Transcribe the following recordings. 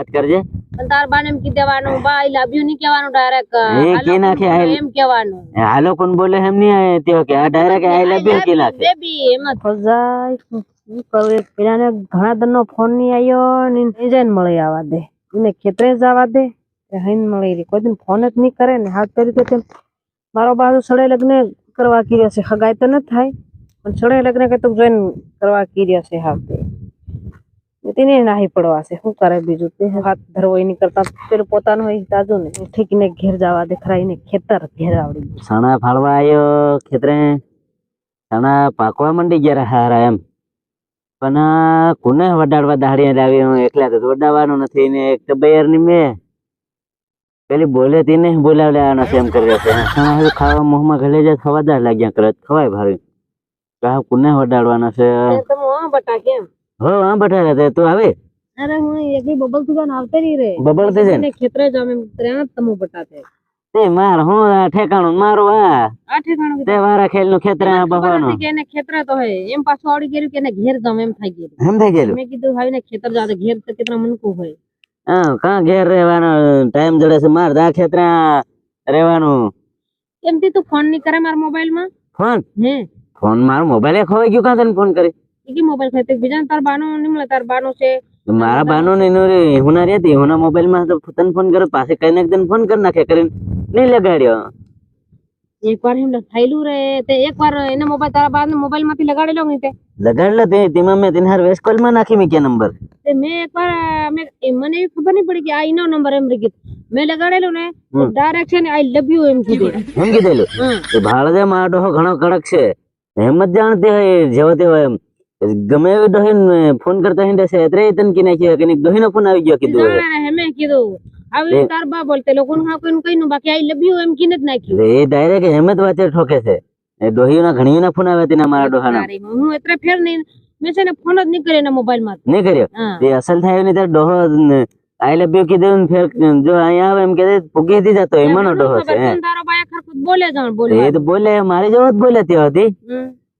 વાત કરજે. તાર બાને એમ કી દેવાનું બા આઈ લવ યુ ની કહેવાનું ડાયરેક્ટ એ કે નાખે એમ કહેવાનું. હાલો કોણ બોલે એમ નહીં તે કે આ ડાયરેક્ટ આઈ લવ યુ કે નાખે. બેબી એમ જ. કરું એક પેલાને ઘણા દરનો ફોન નહીં આવ્યો ને જઈને મળી આવવા દે. એને ખેતરે જવા દે. એ હઈને મળી રહી કોઈ દિન ફોન જ નહીં કરે ને હાથ તો તેમ મારો બાજુ સડે લગ્ન કરવા કીર્યો છે. હગાય તો ન થાય પણ સડે લગ્ન કે તો જોઈન કરવા કીર્યો છે હાથ તે. તેને નાહી પડવા છે. શું કરે બીજું? તે હાથ ધરવો એની કરતા પેલું પોતાનું હોય તાજો ને ઠીકને ઘેર જવા દે ખરા એને ખેતર ઘેર આવડી ગયું સણા ફાળવા આવ્યો ખેતરે. સણા પાકવા માંડી ગયા હારા એમ. પણ કોને વડાડવા દાહડીએ લાવી હું? એકલા તો વડાડવાનું નથી ને એક તો બૈરની મેં. પેલી બોલે તેને બોલાવવાનો છે એમ કરી છે. સણા ખાવા મોહમાં ગલે જાય ખવાદાર લાગ્યા કરે ખવાય ભારી કોને વડાડવાના છે? તમે બટા કેમ હો આ બેઠા રહે તું આવે? અરે હું એકલી બબલ તું ગાન આવતે રહી રે. બબડતી છે ને એને ખેતરે જામ એમ ત્રણ તમો બટાતે તે માર હું ઠેકાણું મારું આ. આ ઠેકાણું તે વારા ખેલનું ખેતર આ બફાનું કે એને ખેતરે તો હે. એમ પાછો આડી ગયું કે એને ઘેર જામ એમ થઈ ગયું એમ થઈ ગયું મેં કીધું હવે ને ખેતર જાતે ઘેર તો કેટલા મનકું હોય. હા કા ઘેર રહેવાનો ટાઈમ જડે છે? માર દા ખેતરે રહેવાનું. એમથી તું ફોનની કરે મારા મોબાઈલમાં ફોન? હે. ફોન મારો મોબાઈલ ખોવાઈ ગયો કા તને ફોન કરી? ઈ મોબાઈલ ખાતે બીજા તાર બાનો નહીં તાર બાનો છે. મારા બાનો ને એનો રે હુના રહેતી. હુના મોબાઈલમાં તો તને ફોન કર્યો પાસે કઈ ને તને ફોન કરી નાખે કરીને નહીં લગાડ્યો. એક વાર એમ થયેલું રે. તે એક વાર એના મોબાઈલ તારા બાનો મોબાઈલમાંથી લગાડેલો નહીં તે. લગાડલો તે તેમાં મેં તેને હાર વેસ્ટ કોલમાં નાખી મૂક્યા નંબર તે મેં એક વાર મેં મને એવી ખબર નહીં પડી કે આ એનો નંબર એમ રહી ગયો. મેં લગાડેલું ને. ડાયરેક્ટ છે ને આઈ લવ યુ એમ કીધું. એમ કીધેલું? હમ. એ ભાળદે માં ડોહો ઘણો કડક છે. એમ જ જાણતી હોય જેવો તેવો એમ. ગમે એવી ડોહીને ફોન કરતા હિંડે છે એટલે તને કી નાખ્યો કે ડોહી નો ફોન આવી ગયો કીધું ના ના હેમે કીધું. આવી તાર બા બોલતે લોકોનું હા કોઈનું કઈ બાકી આઈ લવ યુ એમ કીને જ નાખ્યું. એ ડાયરેક્ટ હેમત વાતે ઠોકે છે. એ ડોહીના ઘણીના ફોન આવે તેના મારા ડોહાના. તારી. હું એટલે ફેર નહીં. મેં છે ને ફોન જ નહીં કર્યો એના મોબાઈલમાં નહીં કર્યો? એ અસલ થાય ને ત્યારે ડોહો આઈ લવ યુ કીધું ને ફેર જો અહીંયા આવે એમ કે પૂગી દી જતો એમાંનો ડોહો છે તારો બાયા ખરખુદ બોલે જાણ બોલે એ તો બોલે મારી જેવો જ બોલે તે હતી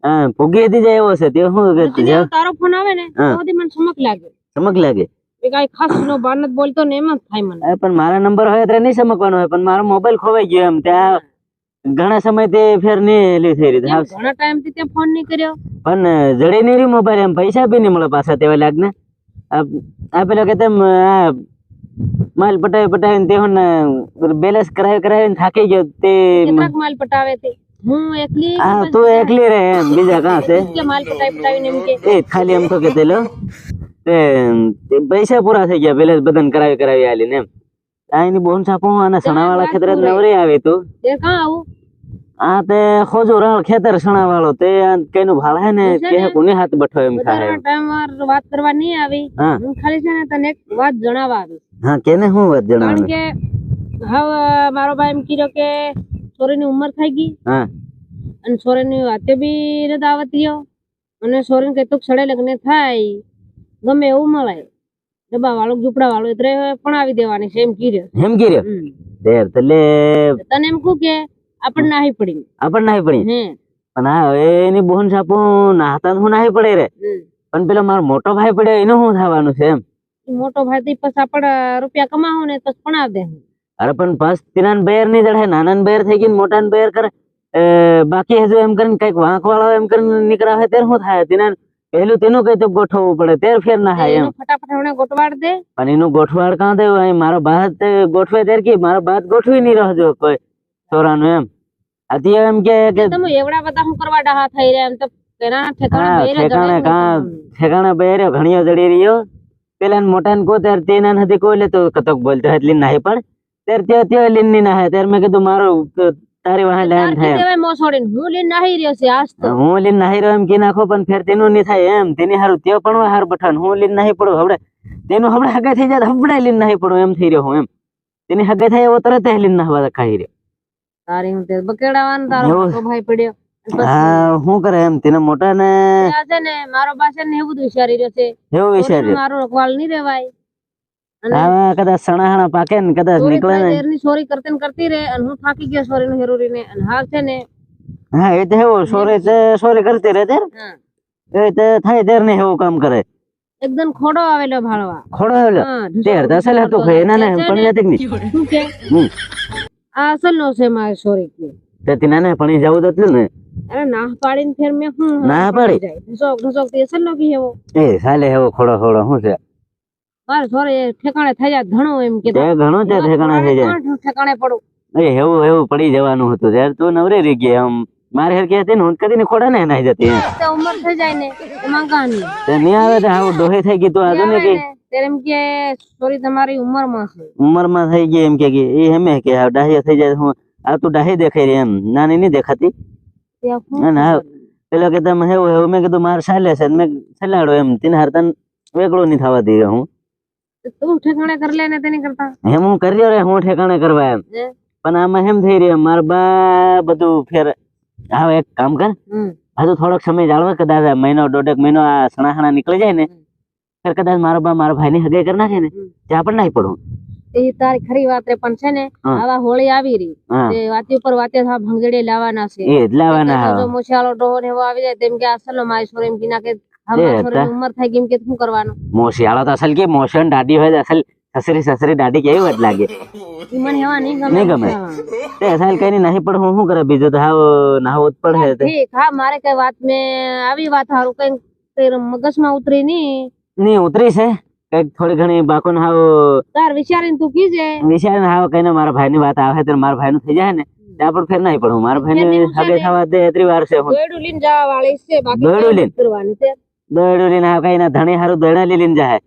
હમ. હા પૂગી દી જાય એવો છે. તે શું કે તારો ફોન આવે ને તો મને ચમક લાગે. ચમક લાગે. કાંઈ ખાસ નો બાન બોલતો ને એમ જ થાય મને. પણ મારા નંબર હોય ત્યારે નહીં ચમકવાનો હોય પણ મારો મોબાઈલ ખોવાઈ ગયો એમ. ત્યાં ઘણા સમય તે ફેર નહીં એલી થઈ રહી. ઘણા ટાઈમથી તે ફોન નહીં કર્યો? પણ જડે નહીં રહી મોબાઈલ એમ. પૈસા બી નહીં મળે પાછા તેવા લાગને. આ આ પેલો કે તેમ આ માલ પટાવી પટાવીને તે બેલેન્સ કરાવી કરાવીને થાકી ગયો તે માલ પટાવે તે? હું એકલી હા તું એકલી રહે એમ બીજા કાં છે? કે માલ પટાઈ પટાવીને એમ કે. એ ખાલી એમ તો કે તેલો તે તે પૈસા પૂરા થઈ ગયા પેલે બદન કરાવી કરાવી આલીને એમ. આની બોન સાપો અને સણાવાળા ખેતર નવરે આવે તું. તે કાં આવું? આ તે ખોજો રણ ખેતર સણાવાળો તે આ કઈનું ભાળે ને કે કોની હાથ બઠો એમ થાય ટાઈમ વાત કરવા નહીં આવી. હું. ખાલી છે ને તને એક વાત જણાવવા આવી. હા કેને હું વાત કારણ કે હવે મારો ભાઈ એમ કીધો કે છોરીની ઉંમર થઈ ગઈ. હા. અને છોરીની વાતે બી રદ આવતી અને છોરીને કઈ તું સડે લગ્ન થાય. ગમે એવું મળે. ડબ્બા વાળું ઝૂંપડા વાળું એટલે પણ આવી દેવાની છે એમ કીધું. એમ કીધો? એટલે તને એમ કહું કે આપણને નાહી પડી. આપણને નાહી પડી? હે. પણ આ હવે એની બોન સાપો નાહતા હું નાહી પડે રે. પણ પેલો મારો મોટો ભાઈ પડ્યો એનું શું થવાનું છે એમ? મોટો ભાઈ થી પછી આપણે રૂપિયા કમાવો ને તો પણ આવ દે અરે પણ બસ તીનાન બેર નહીં ચડે નાના બેર થઈ ગઈ મોટા બેર કરે. બાકી હજુ એમ કરીને કંઈક વાંક વાળો એમ કરીને નીકળાવે ત્યારે શું થાય? તીનાન પહેલું તેનું કઈ તો ગોઠવવું પડે તેર ફેર ના થાય એમ. ફટાફટ હમણાં ગોટવાડ દે. પણ એનું ગોઠવાડ કાં થયું અહીં મારો ભાત ગોઠવે ત્યારે કે મારો ભાત ગોઠવી નહીં રહજો કોઈ છોરાનું એમ. આથી એમ કે તમે એવડા બધા હું કરવા ડાહા થઈ રહ્યા એમ તો ઠેકાણે બેર્યો ઘણીઓ જડી રહ્યો. પેલા મોટા ને કો ત્યારે તેના નથી કોઈ લેતો કતક બોલતો એટલે નાહી પણ. ત્યારે તે તે લીનની નાહે ત્યારે મેં કીધું મારો તારી વાહ લેન થાય એમ. દેવાય મોસોડીને. હું લીન નાહી રહ્યો છે આજ તો. હું લીન નાહી રહ્યો એમ કે નાખો પણ ફેર તેનું ની થાય એમ. તેની હારું તે પણ હાર બઠાન હું લીન નાહી પડું હવડે. તેનું હવડે હગે થઈ જાય તો હવડે લીન નાહી પડું એમ થઈ રહ્યો હું એમ. તેની હગે થાય એવો તરત લીન નાહવા ખાઈ રહ્યો. તારી હું તે બકેડાવાન તારો? ભાઈ પડ્યો. શું કરે એમ? તેના મોટા ને ને મારો પાસે ને એવું બધું વિચારી રહ્યો છે. એવું વિચારી મારું રખવાળ નહીં રેવાય. હા સણા સણાહણા પાકે ને કદાચ નીકળે ને. ની કરતી ને કરતી રે અને હું થાકી ગયો સોરી નું હેરોરી ને અને હાલ છે ને હા એ તો એવું સોરી સોરી કરતી રે ત્યારે એ તો થાય ને એવું કામ કરે. એકદમ ખોડો આવેલો ભાળવા. ખોડો આવેલો? હા, તે અસલ હતું કે એના ને પણ શું કે? આ અસલ નો છે મારે સોરી કે તે તીના ને પણ જવું તો એટલું ને. અરે ના પાડીને ફેર મેં હું ના પાડી? ઢસોક ઢસોક તે અસલ નો કી એવો? એ સાલે એવો ખોડો ખોડો શું છે? મારે સોરી ઠેકાણે થઈ જાય ઘણું એમ કે તે ઘણું છે ઠેકાણા થઈ જાય. ઠેકાણે પડું. એ હેવું હેવું પડી જવાનું હતું. ત્યારે તું નવરે રહી ગઈ આમ મારે હેર કે હતી ને હોંકતી ને ખોડા ને નાઈ જતી. તે ઉંમર થઈ જાય ને માંગાની તે નહીં આવે તો હાવ ડોહે થઈ ગઈ તો આજો ને કે તેમ કે સોરી તમારી ઉંમરમાં છે. ઉંમરમાં થઈ ગઈ એમ કે કે એ એમે કે આ ડાહી થઈ જાય હું આ તું ડાહી દેખાઈ રહી એમ. નાની નહીં દેખાતી. ના. પેલો કે તમે હેવું હેવું મેં કીધું મારે સાલે છે. મેં સલાડો એમ. તીન હાર તને વેગળો નહીં થવા દઈએ હું. તું ઠેકાણે કરી લે ને તેની કરતા. એમ હું કર્યો રે હું ઠેકાણે કરવા એમ? પણ આમાં એમ થઈ રહ્યું મારા બા બધું ફેર હા એક કામ કર. હજુ થોડોક સમય જાળવે કદાચ મહિનો દોઢેક મહિનો આ સણા સણા નીકળી જાય ને. ફેર કદાચ મારો બા મારા ભાઈ ની હગાઈ કરી નાખે ને. ત્યાં પણ નહીં પડું. એ તારી ખરી વાત રે પણ છે ને. આવા હોળી આવી રહી. તે વાતે ઉપર વાતે થા ભંગજડે લાવવાના છે. એ લાવવાના મોછાળો ડોહો ને એવો આવી જાય તેમ કે કી ઉંમર થઈ ગઈ કે શું કરવાનું? મોશિયાળો તો અસલ કે મોશન દાઢી હોય અસલ સસરી સસરી દાઢી કેવી વટ લાગે? મને નહીં ગમે. નહીં ગમે. તે અસલ કઈ નહીં પણ હું શું કરે બીજું તો હાવ નાહવું જ પડે ઠીક હા મારે કઈ વાત મેં આવી વાત હારું કઈ મગજમાં ઉતરી નહીં. ની ઉતરી છે. કંઈક થોડી ઘણી બાકો હાવ તાર વિચારીને તું કીજે. વિચાર હાવ કઈને મારા ભાઈ ની વાત આવે તો મારા ભાઈ નું થઈ જાય ને ત્યાં પણ ફેર નહીં પડું. મારા ભાઈ ને હગે થવા દે એટલી વાર છે હું. દોયડું લઈને જવા વાળી છે બાકી દોયડું લઈને? કરવાની છે દોડું લઈને કઈ ના ધણી હારું દોડા લઈને જાય.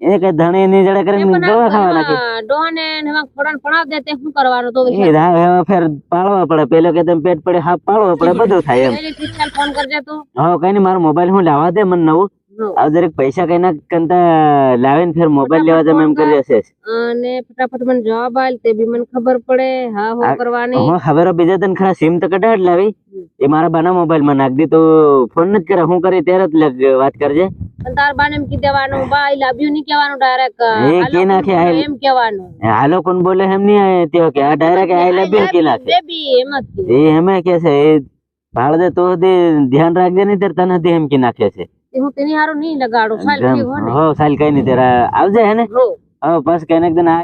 એ કઈ ધણી ની જડે કરીને દવા ખાવા નાખે. ડોને એમાં ખોડાને પણાવ દે તે શું કરવાનું તો એ હાવ હવે ફેર પાળવા પડે. પેલો કે તેમ પેટ પડે હાફ પાળવો પડે બધું થાય એમ. ચાલ ફોન કરજે તું. હા કઈ નહીં મારો મોબાઈલ હું લાવવા દે મને નવું. હો. આ જરીક પૈસા કઈ ના કંતા લાવીને ફેર મોબાઈલ લેવા જમે એમ કરી હશે. અને ફટાફટ મને જવાબ આલ તે બી મને ખબર પડે. હા હો કરવાની. હું ખબર બીજા તને ખરા સિમ તો કઢાડ લાવી. એ મારા બાના મોબાઈલમાં નાખ દી તો ફોન નથી કરે હું કરી ત્યારે જ લગ- વાત કરજે. તાર બાને એમ કી દેવાનું બા આઈ લવ યુ ની કહેવાનું ડાયરેક્ટ એ કે નાખે I- એમ કહેવાનું. આ કોણ બોલે એમ નહીં તે કે આ ડાયરેક્ટ આઈ લવ યુ કે નાખે. બેબી એમ જ એ એમે કે છે એ ભાળ દે તો દે ધ્યાન રાખજે નહીં ત્યારે તને દે એમ કી નાખે છે. હું તેની હારું નહીં લગાડું સાલ હો સાલ કઈ નહીં તેરા આવજે હે ને? હો. હવે બસ કઈ ને